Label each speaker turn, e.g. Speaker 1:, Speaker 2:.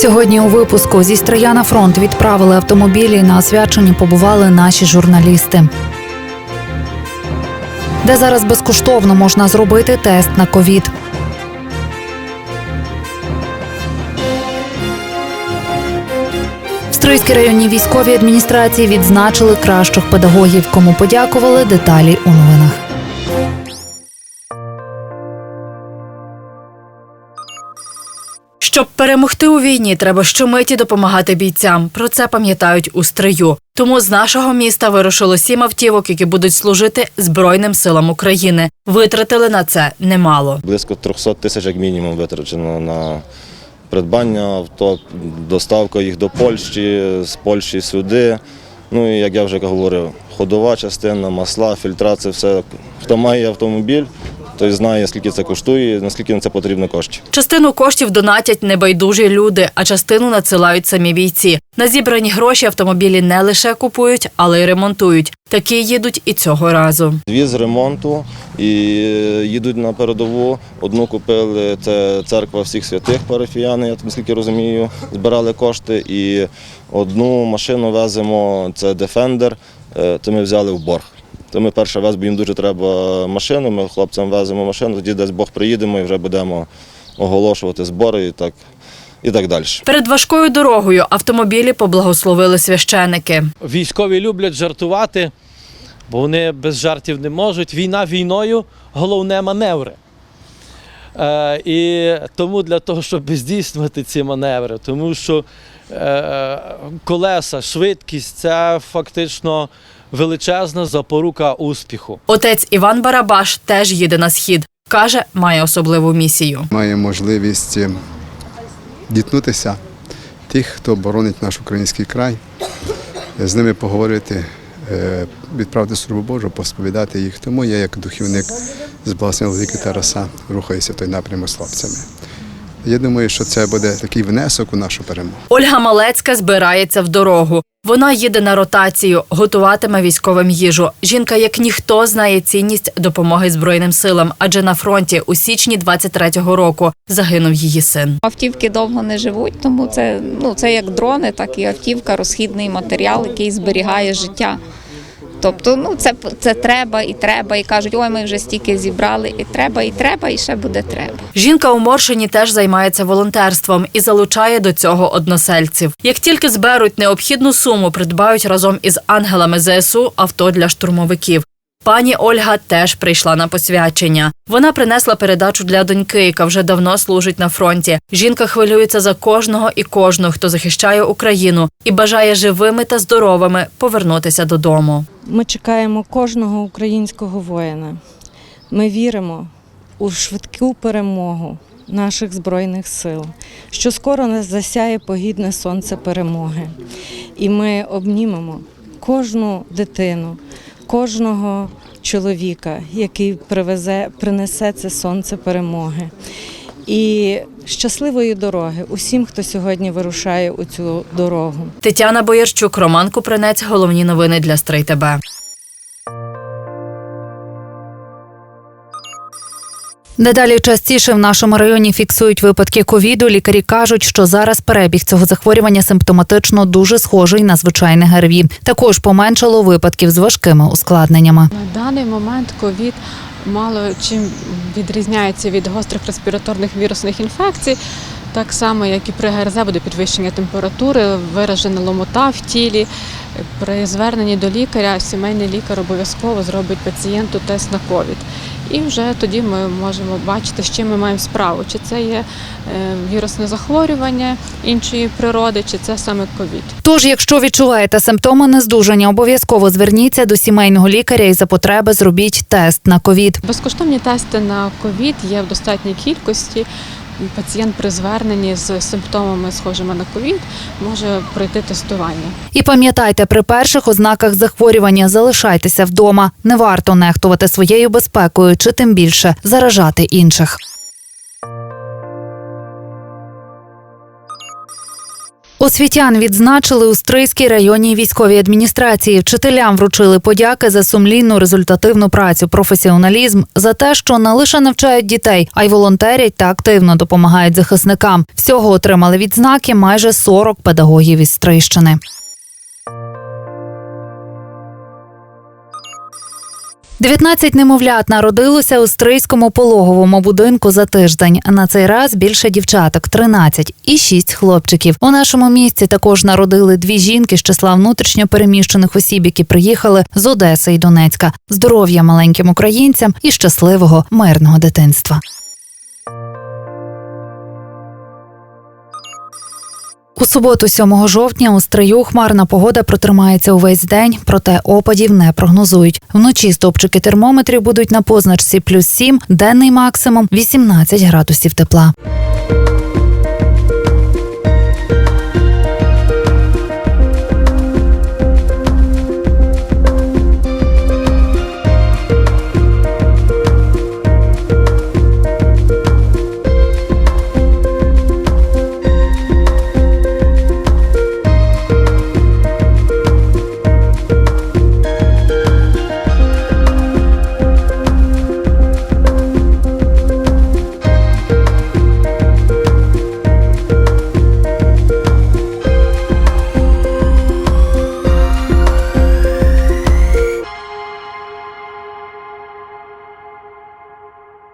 Speaker 1: Сьогодні у випуску зі Стрия на фронт відправили автомобілі. На освяченні побували наші журналісти. Де зараз безкоштовно можна зробити тест на ковід. В Стрийській районній військовій адміністрації відзначили кращих педагогів. Кому подякували деталі у
Speaker 2: Щоб перемогти у війні, треба щомиті допомагати бійцям. Про це пам'ятають у стрию. Тому з нашого міста вирушило сім автівок, які будуть служити Збройним силам України. Витратили на це немало.
Speaker 3: Близько 300 тисяч як мінімум витрачено на придбання авто, доставка їх до Польщі, з Польщі сюди. Ну і як я вже говорив, ходова частина, масла, фільтрація, все. Хто має автомобіль, той знає, скільки це коштує, наскільки на це потрібно коштів.
Speaker 2: Частину коштів донатять небайдужі люди, а частину надсилають самі бійці. На зібрані гроші автомобілі не лише купують, але й ремонтують. Такі їдуть і цього разу.
Speaker 3: Дві з ремонту і їдуть на передову. Одну купили, це церква всіх святих парафіяни, я наскільки розумію, збирали кошти. І одну машину веземо, це Defender, е, це ми взяли в борг. То ми перша вез, бо їм дуже треба машину, ми хлопцям веземо машину, тоді десь Бог приїдемо і вже будемо оголошувати збори і так, і так далі.
Speaker 2: Перед важкою дорогою автомобілі поблагословили священики.
Speaker 4: Військові люблять жартувати, бо вони без жартів не можуть. Війна війною, головне маневри. Е, і тому для того, щоб здійснювати ці маневри, тому що е, колеса, швидкість це фактично величезна запорука успіху.
Speaker 2: Отець Іван Барабаш теж їде на схід. Каже, має особливу місію.
Speaker 5: має можливість е, діткнутися тих, хто боронить наш український край, е, з ними поговорити, е, відправити службу Божу, посповідати їх. Тому я, як духівник з Благословенного Віки Тараса, рухаюся в той напрямок з хлопцями. Я думаю, що це буде такий внесок у нашу перемогу.
Speaker 2: Ольга Малецька збирається в дорогу. Вона їде на ротацію, готуватиме військовим їжу. Жінка, як ніхто, знає цінність допомоги Збройним силам, адже на фронті у січні 23-го року загинув її син.
Speaker 6: Автівки довго не живуть, тому це ну це як дрони, так і автівка, розхідний матеріал, який зберігає життя. Тобто, ну це це треба і треба, і кажуть, ой, ми вже стільки зібрали, і треба, і треба, і ще буде треба.
Speaker 2: Жінка у Моршині теж займається волонтерством і залучає до цього односельців. Як тільки зберуть необхідну суму, придбають разом із ангелами ЗСУ авто для штурмовиків. Пані Ольга теж прийшла на посвячення. Вона принесла передачу для доньки, яка вже давно служить на фронті. Жінка хвилюється за кожного і кожну, хто захищає Україну, і бажає живими та здоровими повернутися додому.
Speaker 7: Ми чекаємо кожного українського воїна. Ми віримо у швидку перемогу наших збройних сил, що скоро нас засяє погідне сонце перемоги. І ми обнімемо кожну дитину, кожного чоловіка, який привезе, принесе це сонце перемоги. І щасливої дороги усім, хто сьогодні вирушає у цю дорогу.
Speaker 2: Тетяна Боярчук, Роман Купринець. Головні новини для Стрий ТБ.
Speaker 1: Дедалі частіше в нашому районі фіксують випадки ковіду. Лікарі кажуть, що зараз перебіг цього захворювання симптоматично дуже схожий на звичайне ГРВІ. Також поменшало випадків з важкими ускладненнями.
Speaker 8: На даний момент ковід мало чим відрізняється від гострих респіраторних вірусних інфекцій. Так само, як і при ГРЗ буде підвищення температури, виражена ломота в тілі. При зверненні до лікаря сімейний лікар обов'язково зробить пацієнту тест на ковід. І вже тоді ми можемо бачити, з чим ми маємо справу. Чи це є е, вірусне захворювання іншої природи, чи це саме ковід.
Speaker 1: Тож, якщо відчуваєте симптоми нездужання, обов'язково зверніться до сімейного лікаря і за потреби зробіть тест на ковід.
Speaker 8: Безкоштовні тести на ковід є в достатній кількості. Пацієнт при зверненні з симптомами, схожими на ковід, може пройти тестування.
Speaker 1: І пам'ятайте, при перших ознаках захворювання залишайтеся вдома. Не варто нехтувати своєю безпекою чи тим більше заражати інших. Освітян відзначили у Стрийській районній військовій адміністрації. Вчителям вручили подяки за сумлінну результативну працю, професіоналізм, за те, що не лише навчають дітей, а й волонтерять та активно допомагають захисникам. Всього отримали відзнаки майже 40 педагогів із Стрийщини. Дев'ятнадцять немовлят народилося у стрийському пологовому будинку за тиждень. На цей раз більше дівчаток 13 і 6 хлопчиків. У нашому місті також народили дві жінки з числа внутрішньо переміщених осіб, які приїхали з Одеси і Донецька. Здоров'я маленьким українцям і щасливого мирного дитинства. У суботу, 7 жовтня, у стрию хмарна погода протримається увесь день, проте опадів не прогнозують. Вночі стопчики термометрів будуть на позначці плюс 7, денний максимум 18 градусів тепла.